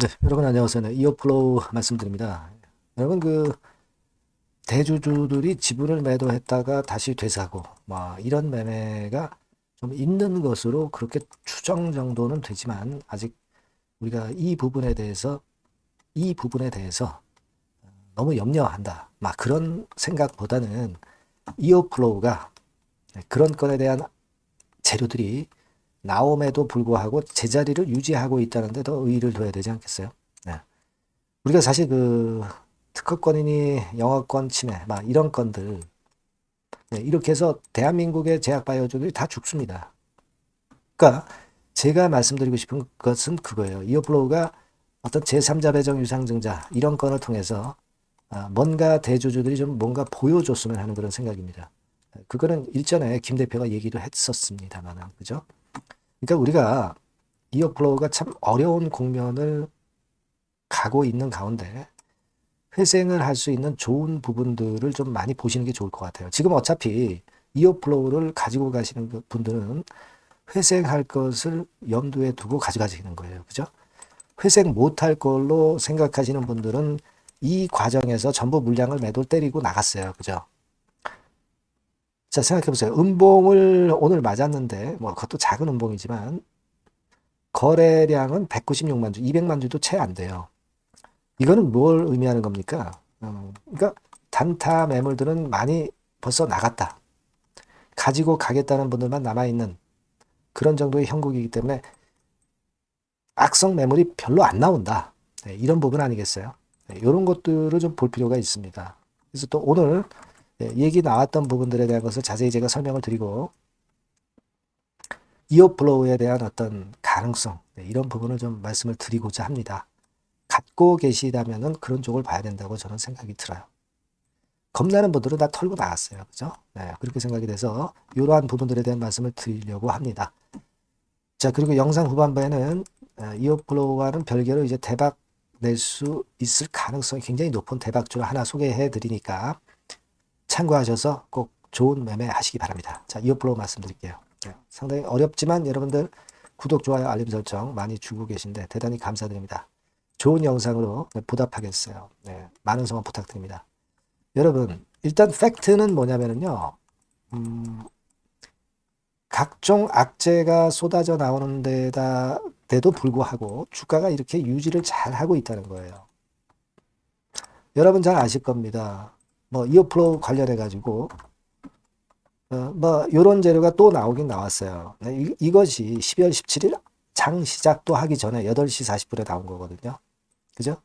네, 여러분 안녕하세요. 네, 이어플로우 말씀드립니다. 여러분 그 대주주들이 지분을 매도했다가 다시 되사고 뭐 이런 매매가 좀 있는 것으로 그렇게 추정 정도는 되지만 아직 우리가 이 부분에 대해서 이 부분에 대해서 너무 염려한다. 막 그런 생각보다는 이어플로우가 그런 건에 대한 재료들이 나옴에도 불구하고 제자리를 유지하고 있다는 데 더 의의를 둬야 되지 않겠어요? 네. 우리가 사실 그 특허권이니 영어권 침해 막 이런 건들 네, 이렇게 해서 대한민국의 제약 바이오주들이 다 죽습니다. 그러니까 제가 말씀드리고 싶은 것은 그거예요. 이어플로우가 어떤 제3자 배정 유상증자 이런 건을 통해서 아, 뭔가 대주주들이 좀 뭔가 보여줬으면 하는 그런 생각입니다. 그거는 일전에 김 대표가 얘기도 했었습니다만, 그죠? 그러니까 우리가 이어플로우가 참 어려운 국면을 가고 있는 가운데 회생을 할 수 있는 좋은 부분들을 좀 많이 보시는 게 좋을 것 같아요. 지금 어차피 이어플로우를 가지고 가시는 그 분들은 회생할 것을 염두에 두고 가져가시는 거예요. 그죠? 회생 못할 걸로 생각하시는 분들은 이 과정에서 전부 물량을 매도 때리고 나갔어요. 그죠? 자, 생각해 보세요. 음봉을 오늘 맞았는데, 뭐, 그것도 작은 음봉이지만, 거래량은 196만 주, 200만 주도 채 안 돼요. 이거는 뭘 의미하는 겁니까? 어, 그러니까 단타 매물들은 많이 벌써 나갔다. 가지고 가겠다는 분들만 남아있는 그런 정도의 형국이기 때문에 악성 매물이 별로 안 나온다. 네, 이런 부분 아니겠어요? 네, 이런 것들을 좀 볼 필요가 있습니다. 그래서 또 오늘 예, 얘기 나왔던 부분들에 대한 것을 자세히 제가 설명을 드리고 이어 플로우에 대한 어떤 가능성 네, 이런 부분을 좀 말씀을 드리고자 합니다. 갖고 계시다면은 그런 쪽을 봐야 된다고 저는 생각이 들어요. 겁나는 분들은 다 털고 나갔어요. 그죠? 네, 그렇게 생각이 돼서 이러한 부분들에 대한 말씀을 드리려고 합니다. 자, 그리고 영상 후반부에는 어, 이어플로우와는 별개로 이제 대박 낼 수 있을 가능성이 굉장히 높은 대박주를 하나 소개해 드리니까 참고하셔서 꼭 좋은 매매 하시기 바랍니다. 자, 이어플로우 말씀드릴게요. 네, 상당히 어렵지만 여러분들 구독, 좋아요, 알림 설정 많이 주고 계신데 대단히 감사드립니다. 좋은 영상으로 보답하겠어요. 네, 많은 성원 부탁드립니다. 여러분, 일단 팩트는 뭐냐면요. 음, 각종 악재가 쏟아져 나오는 데다, 데도 불구하고 주가가 이렇게 유지를 잘 하고 있다는 거예요. 여러분 잘 아실 겁니다. 뭐 이어플로우 관련해 가지고 어, 뭐 요런 재료가 또 나오긴 나왔어요. 네, 이, 이것이 12월 17일 장 시작도 하기 전에 8시 40분에 나온 거거든요. 그죠?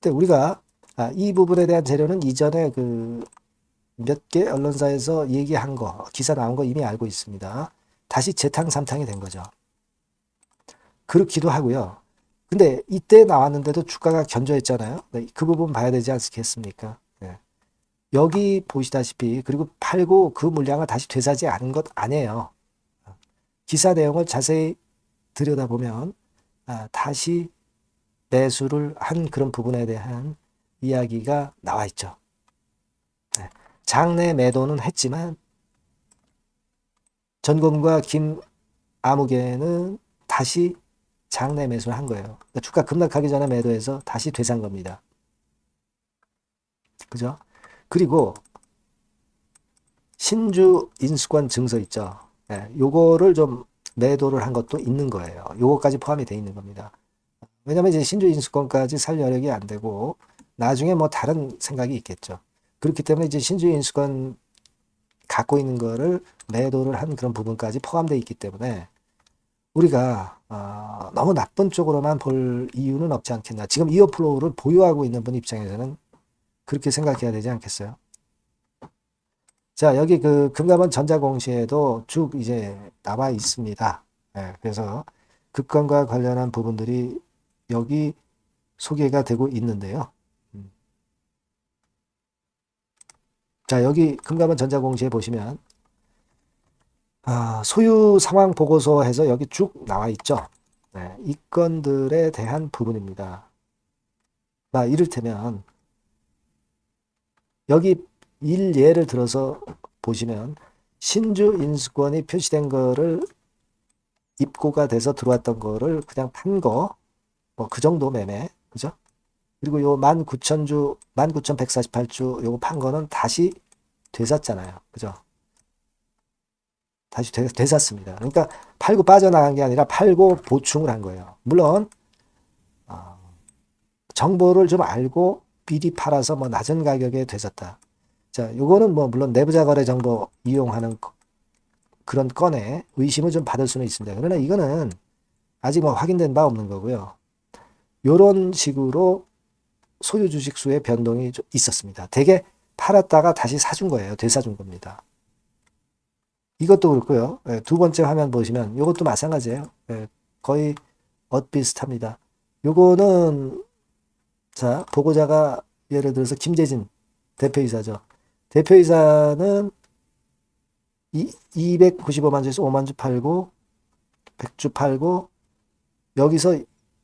근데 우리가 아, 이 부분에 대한 재료는 이전에 그 몇 개 언론사에서 얘기한 거, 기사 나온 거 이미 알고 있습니다. 다시 재탕 삼탕이 된 거죠. 그렇기도 하고요. 근데 이때 나왔는데도 주가가 견조했잖아요. 네, 그 부분 봐야 되지 않겠습니까? 네. 여기 보시다시피 그리고 팔고 그 물량을 다시 되사지 않은 것 아니에요. 기사 내용을 자세히 들여다보면 아, 다시 매수를 한 그런 부분에 대한 이야기가 나와 있죠. 네. 장내 매도는 했지만 전공과 김아무개는 다시 장내 매수를 한 거예요. 그러니까 주가 급락하기 전에 매도해서 다시 되산 겁니다. 그죠? 그리고 신주 인수권 증서 있죠. 예, 요거를 좀 매도를 한 것도 있는 거예요. 요거까지 포함이 돼 있는 겁니다. 왜냐면 이제 신주 인수권까지 살 여력이 안 되고 나중에 뭐 다른 생각이 있겠죠. 그렇기 때문에 이제 신주 인수권 갖고 있는 거를 매도를 한 그런 부분까지 포함되어 있기 때문에 우리가 어, 너무 나쁜 쪽으로만 볼 이유는 없지 않겠나. 지금 이어플로우를 보유하고 있는 분 입장에서는 그렇게 생각해야 되지 않겠어요? 자, 여기 그 금감원 전자공시에도 쭉 이제 나와 있습니다. 네, 그래서 급건과 관련한 부분들이 여기 소개가 되고 있는데요. 음. 자, 여기 금감원 전자공시에 보시면 아, 소유 상황 보고서 해서 여기 쭉 나와 있죠. 네, 이 건들에 대한 부분입니다. 아, 이를테면 여기 일 예를 들어서 보시면 신주 인수권이 표시된 거를 입고가 돼서 들어왔던 거를 그냥 판 거, 뭐 그 정도 매매. 그죠? 그리고 요 19,000주, 19,148주 요거 판 거는 다시 되샀잖아요. 그죠? 다시 되, 되샀습니다. 그러니까 팔고 빠져나간 게 아니라 팔고 보충을 한 거예요. 물론 어, 정보를 좀 알고 미리 팔아서 뭐 낮은 가격에 되졌다. 자, 요거는 뭐 물론 내부자 거래 정보 이용하는 거- 그런 건에 의심을 좀 받을 수는 있습니다. 그러나 이거는 아직 뭐 확인된 바 없는 거고요. 요런 식으로 소유 주식 수의 변동이 좀 있었습니다. 대개 팔았다가 다시 사준 거예요. 되사준 겁니다. 이것도 그렇고요. 예, 두 번째 화면 보시면 이것도 마찬가지예요. 예, 거의 엇비슷합니다. 요거는 자 보고자가 예를 들어서 김재진 대표이사죠. 대표이사는 이 295만 주에서 5만 주 팔고 100주 팔고 여기서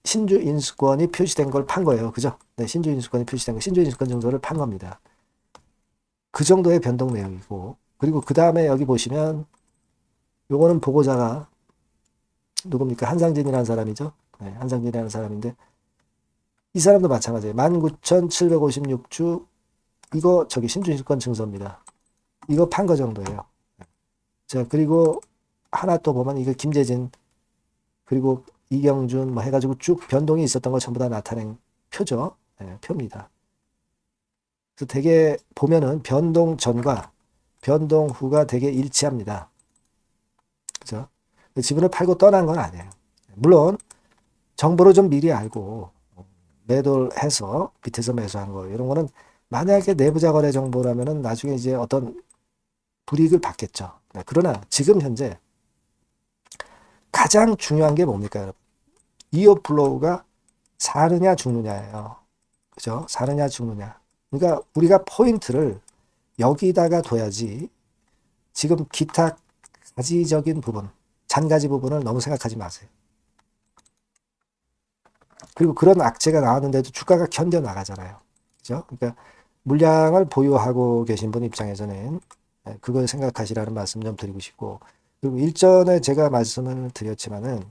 신주 인수권이 표시된 걸 판 거예요. 그죠? 네, 신주 인수권이 표시된 거, 신주 인수권 정도를 판 겁니다. 그 정도의 변동 내용이고, 그리고 그 다음에 여기 보시면, 요거는 보고자가 누굽니까? 한상진이라는 사람이죠. 네, 한상진이라는 사람인데, 이 사람도 마찬가지예요. 19,756주, 이거 저기 신주 인수권 증서입니다. 이거 판 거 정도예요. 자, 그리고 하나 또 보면 이거 김재진, 그리고 이경준 뭐 해가지고 쭉 변동이 있었던 걸 전부 다 나타낸 표죠. 예, 표입니다. 그래서 되게 보면은 변동 전과 변동 후가 되게 일치합니다. 그죠? 지분을 팔고 떠난 건 아니에요. 물론 정보를 좀 미리 알고 매도를 해서 밑에서 매수한 거 이런 거는 만약에 내부자 거래 정보라면은 나중에 이제 어떤 불이익을 받겠죠. 네, 그러나 지금 현재 가장 중요한 게 뭡니까, 여러분? 이어 플로우가 사느냐 죽느냐예요. 그죠? 사느냐 죽느냐. 그러니까 우리가 포인트를 여기다가 둬야지 지금 기타 가지적인 부분, 잔가지 부분을 너무 생각하지 마세요. 그리고 그런 악재가 나왔는데도 주가가 견뎌 나가잖아요. 그죠? 그러니까 물량을 보유하고 계신 분 입장에서는 예, 그걸 생각하시라는 말씀 좀 드리고 싶고 그리고 일전에 제가 말씀을 드렸지만은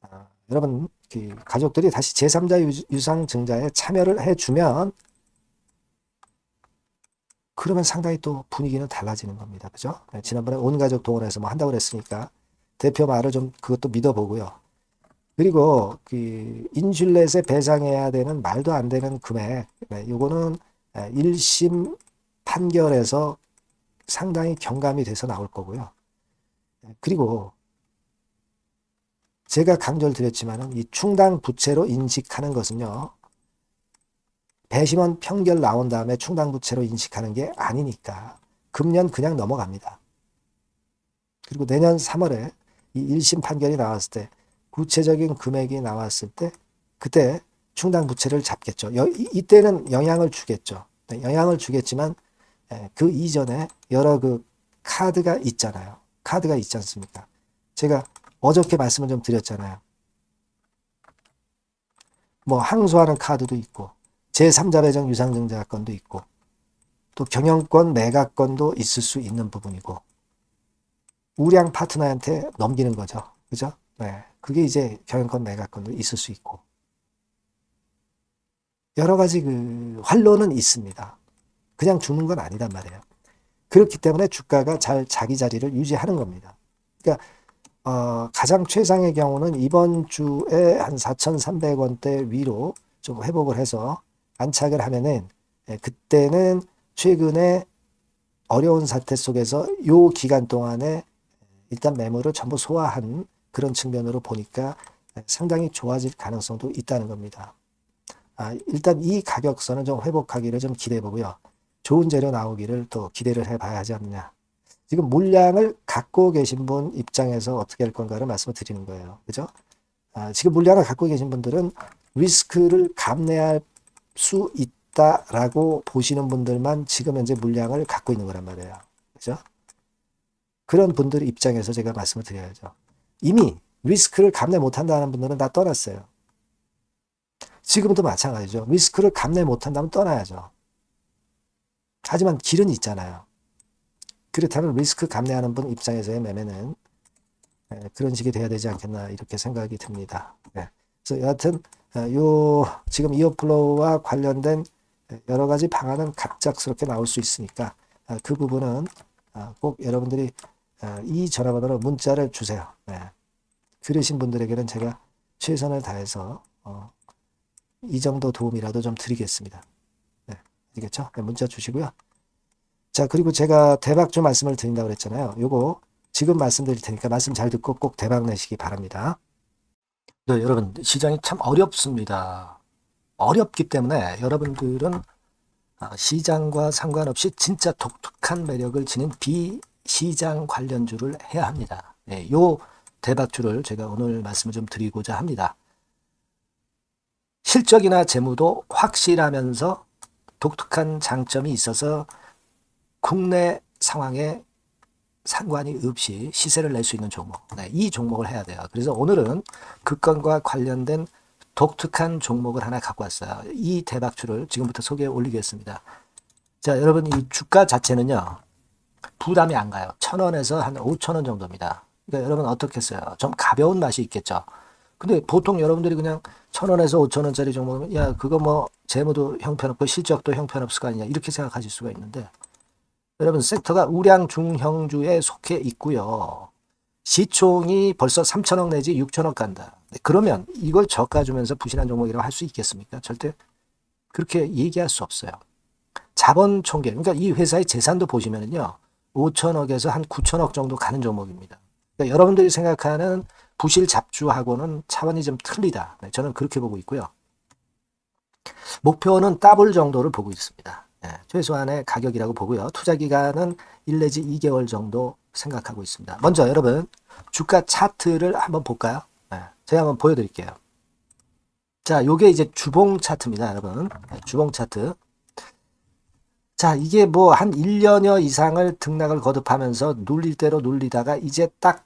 아, 여러분 그 가족들이 다시 제3자 유상 증자에 참여를 해주면 그러면 상당히 또 분위기는 달라지는 겁니다. 그죠? 네, 지난번에 온 가족 동원해서 뭐 한다고 그랬으니까 대표 말을 좀 그것도 믿어보고요. 그리고 그 인슐렛에 배상해야 되는 말도 안 되는 금액, 네, 요거는 1심 판결에서 상당히 경감이 돼서 나올 거고요. 네, 그리고 제가 강조를 드렸지만은 이 충당 부채로 인식하는 것은요. 배심원 평결 나온 다음에 충당 부채로 인식하는 게 아니니까 금년 그냥 넘어갑니다. 그리고 내년 3월에 이 1심 판결이 나왔을 때 구체적인 금액이 나왔을 때 그때 충당 부채를 잡겠죠. 여, 이, 이때는 영향을 주겠죠. 네, 영향을 주겠지만 예, 그 이전에 여러 그 카드가 있잖아요. 카드가 있지 않습니까? 제가 어저께 말씀을 좀 드렸잖아요. 뭐 항소하는 카드도 있고 제3자 배정 유상증자 건도 있고 또 경영권 매각권도 있을 수 있는 부분이고 우량 파트너한테 넘기는 거죠. 그죠? 네. 그게 이제 경영권 매각권도 있을 수 있고 여러 가지 그 활로는 있습니다. 그냥 죽는 건 아니단 말이에요. 그렇기 때문에 주가가 잘 자기 자리를 유지하는 겁니다. 그러니까 어, 가장 최상의 경우는 이번 주에 한 4,300원대 위로 좀 회복을 해서 안착을 하면은 예, 그때는 최근에 어려운 사태 속에서 요 기간 동안에 일단 매물을 전부 소화한 그런 측면으로 보니까 상당히 좋아질 가능성도 있다는 겁니다. 아, 일단 이 가격선은 좀 회복하기를 좀 기대해 보고요. 좋은 재료 나오기를 또 기대를 해 봐야 하지 않느냐. 지금 물량을 갖고 계신 분 입장에서 어떻게 할 건가를 말씀을 드리는 거예요. 그죠? 아, 지금 물량을 갖고 계신 분들은 리스크를 감내할 수 있다라고 보시는 분들만 지금 현재 물량을 갖고 있는 거란 말이에요. 그죠? 그런 분들 입장에서 제가 말씀을 드려야죠. 이미 리스크를 감내 못한다는 분들은 다 떠났어요. 지금도 마찬가지죠. 리스크를 감내 못한다면 떠나야죠. 하지만 길은 있잖아요. 그렇다면 리스크 감내하는 분 입장에서의 매매는 예, 그런 식이 돼야 되지 않겠나 이렇게 생각이 듭니다. 네. 그래서 여하튼 어, 요 지금 이어플로우와 관련된 여러 가지 방안은 갑작스럽게 나올 수 있으니까 어, 그 부분은 어, 꼭 여러분들이 어, 이 전화번호로 문자를 주세요. 네. 들으신 분들에게는 제가 최선을 다해서 어, 이 정도 도움이라도 좀 드리겠습니다. 네, 알겠죠? 네, 문자 주시고요. 자, 그리고 제가 대박주 말씀을 드린다고 그랬잖아요. 요거 지금 말씀드릴 테니까 말씀 잘 듣고 꼭 대박 내시기 바랍니다. 네, 여러분, 시장이 참 어렵습니다. 어렵기 때문에 여러분들은 아, 시장과 상관없이 진짜 독특한 매력을 지닌 비 시장 관련주를 해야 합니다. 네, 요 대박주를 제가 오늘 말씀을 좀 드리고자 합니다. 실적이나 재무도 확실하면서 독특한 장점이 있어서 국내 상황에 상관이 없이 시세를 낼 수 있는 종목. 네, 이 종목을 해야 돼요. 그래서 오늘은 그 건과 관련된 독특한 종목을 하나 갖고 왔어요. 이 대박주를 지금부터 소개해 올리겠습니다. 자, 여러분 이 주가 자체는요. 부담이 안 가요. 천 원에서 한 오천 원 정도입니다. 그러니까 여러분 어떻겠어요? 좀 가벼운 맛이 있겠죠. 근데 보통 여러분들이 그냥 천 원에서 오천 원짜리 종목은 야 그거 뭐 재무도 형편없고 실적도 형편없을 거 아니냐 이렇게 생각하실 수가 있는데 여러분 섹터가 우량 중형주에 속해 있고요. 시총이 벌써 3천억 내지 6천억 간다. 네, 그러면 이걸 저가 주면서 부실한 종목이라고 할 수 있겠습니까? 절대 그렇게 얘기할 수 없어요. 자본 총계, 그러니까 이 회사의 재산도 보시면은요, 5천억에서 한 9천억 정도 가는 종목입니다. 그러니까 여러분들이 생각하는 부실 잡주하고는 차원이 좀 틀리다. 네, 저는 그렇게 보고 있고요. 목표는 더블 정도를 보고 있습니다. 네, 최소한의 가격이라고 보고요. 투자 기간은 1 내지 2개월 정도 생각하고 있습니다. 먼저 여러분 주가 차트를 한번 볼까요? 네, 제가 한번 보여드릴게요. 자, 요게 이제 주봉 차트입니다, 여러분. 네, 주봉 차트. 자, 이게 뭐 한 1년여 이상을 등락을 거듭하면서 눌릴 대로 눌리다가 이제 딱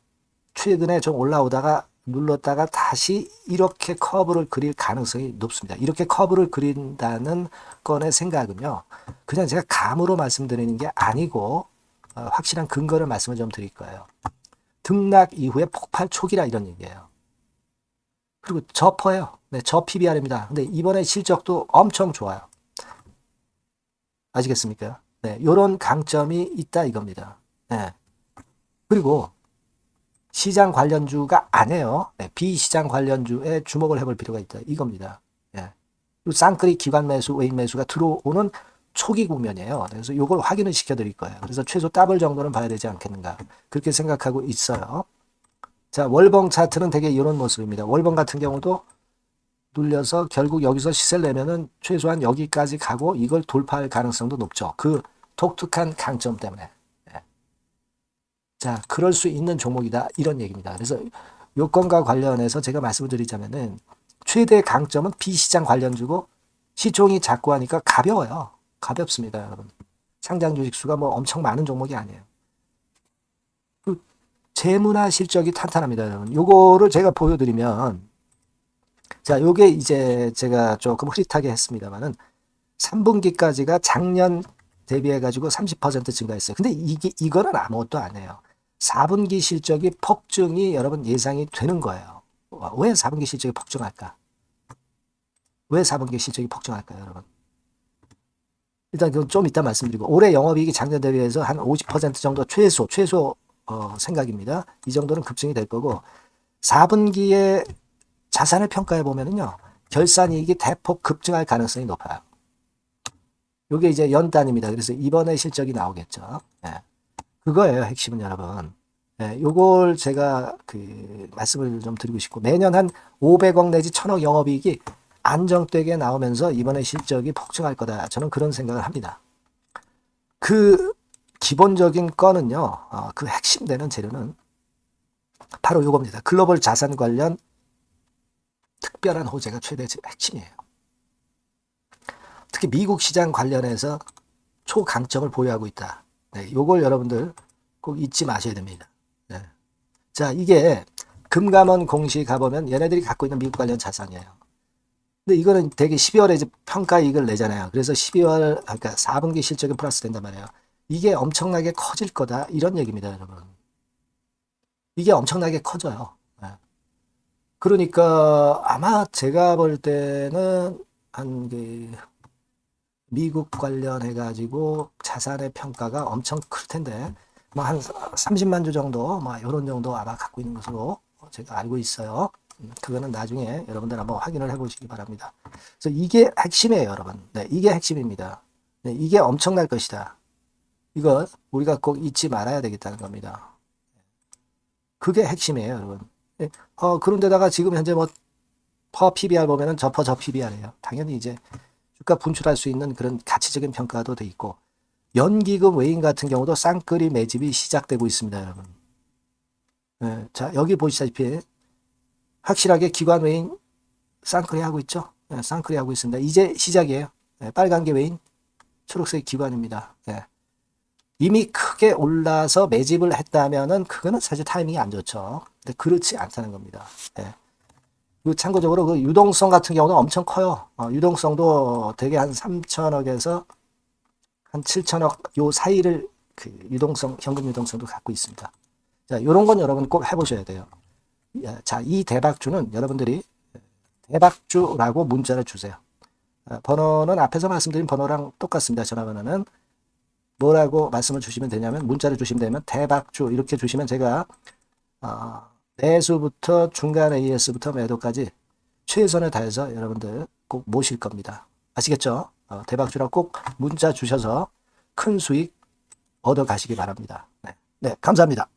최근에 좀 올라오다가 눌렀다가 다시 이렇게 커브를 그릴 가능성이 높습니다. 이렇게 커브를 그린다는 건의 생각은요. 그냥 제가 감으로 말씀드리는 게 아니고 어, 확실한 근거를 말씀을 좀 드릴 거예요. 등락 이후에 폭발 초기라 이런 얘기예요. 그리고 저퍼예요. 네, 저 PBR입니다. 근데 이번에 실적도 엄청 좋아요. 아시겠습니까? 네, 요런 강점이 있다 이겁니다. 네. 그리고 시장 관련주가 아니에요. 네, 비시장 관련주에 주목을 해볼 필요가 있다. 이겁니다. 예. 쌍끌이 기관 매수, 외인 매수가 들어오는 초기 국면이에요. 그래서 이걸 확인을 시켜드릴 거예요. 그래서 최소 더블 정도는 봐야 되지 않겠는가. 그렇게 생각하고 있어요. 자, 월봉 차트는 되게 이런 모습입니다. 월봉 같은 경우도 눌려서 결국 여기서 시세를 내면은 최소한 여기까지 가고 이걸 돌파할 가능성도 높죠. 그 독특한 강점 때문에. 자, 그럴 수 있는 종목이다. 이런 얘기입니다. 그래서 요건과 관련해서 제가 말씀을 드리자면은 최대 강점은 비시장 관련주고 시총이 작고 하니까 가벼워요. 가볍습니다, 여러분. 상장 주식 수가 뭐 엄청 많은 종목이 아니에요. 그 재무나 실적이 탄탄합니다, 여러분. 요거를 제가 보여드리면 자, 요게 이제 제가 조금 흐릿하게 했습니다만은 3분기까지가 작년 대비해 가지고 30% 증가했어요. 근데 이게 이거는 아무것도 아니에요. 4분기 실적이 폭증이 여러분 예상이 되는 거예요. 왜 4분기 실적이 폭증할까? 왜 4분기 실적이 폭증할까요, 여러분? 일단 그건 좀 이따 말씀드리고 올해 영업이익이 작년 대비해서 한 50% 정도 최소 최소 어, 생각입니다. 이 정도는 급증이 될 거고 4분기에 자산을 평가해 보면은요 결산이익이 대폭 급증할 가능성이 높아요. 이게 이제 연단입니다. 그래서 이번에 실적이 나오겠죠. 네. 그거예요, 핵심은 여러분. 예, 요걸 제가 그 말씀을 좀 드리고 싶고 매년 한 500억 내지 1000억 영업이익이 안정되게 나오면서 이번에 실적이 폭증할 거다. 저는 그런 생각을 합니다. 그 기본적인 건은요. 어, 그 핵심 되는 재료는 바로 요겁니다. 글로벌 자산 관련 특별한 호재가 최대 핵심이에요. 특히 미국 시장 관련해서 초강점을 보유하고 있다. 네, 요걸 여러분들 꼭 잊지 마셔야 됩니다. 네. 자, 이게 금감원 공시 가보면 얘네들이 갖고 있는 미국 관련 자산이에요. 근데 이거는 되게 12월에 이제 평가 이익을 내잖아요. 그래서 12월, 그러니까 4분기 실적이 플러스 된단 말이에요. 이게 엄청나게 커질 거다. 이런 얘기입니다, 여러분. 이게 엄청나게 커져요. 네. 그러니까 아마 제가 볼 때는 한그 미국 관련해 가지고 자산의 평가가 엄청 클 텐데 뭐 한 30만 주 정도 뭐 이런 정도 아마 갖고 있는 것으로 제가 알고 있어요. 음, 그거는 나중에 여러분들 한번 확인을 해보시기 바랍니다. 그래서 이게 핵심이에요, 여러분. 네, 이게 핵심입니다. 네, 이게 엄청날 것이다. 이거 우리가 꼭 잊지 말아야 되겠다는 겁니다. 그게 핵심이에요, 여러분. 예, 어, 그런데다가 지금 현재 뭐, 퍼 PBR 보면은 저퍼 저 PBR이에요. 당연히 이제 주가 분출할 수 있는 그런 가치적인 평가도 돼 있고, 연기금 외인 같은 경우도 쌍끌이 매집이 시작되고 있습니다, 여러분. 예, 자, 여기 보시다시피 확실하게 기관 외인 쌍끌이 하고 있죠? 예, 쌍끌이 하고 있습니다. 이제 시작이에요. 예, 빨간 게 외인, 초록색 기관입니다. 예. 이미 크게 올라서 매집을 했다면은 그거는 사실 타이밍이 안 좋죠. 근데 그렇지 않다는 겁니다. 예. 그리고 참고적으로 그 유동성 같은 경우는 엄청 커요. 어, 유동성도 되게 한 3천억에서 한 7천억 요 사이를 그 유동성, 현금 유동성도 갖고 있습니다. 자, 요런 건 여러분 꼭 해보셔야 돼요. 예, 자, 이 대박주는 여러분들이 대박주라고 문자를 주세요. 어, 번호는 앞에서 말씀드린 번호랑 똑같습니다. 전화번호는 뭐라고 말씀을 주시면 되냐면 문자를 주시면 되면 대박주 이렇게 주시면 제가 어, 매수부터 중간 AS부터 매도까지 최선을 다해서 여러분들 꼭 모실 겁니다. 아시겠죠? 어, 대박주라고 꼭 문자 주셔서 큰 수익 얻어 가시기 바랍니다. 네, 네 감사합니다.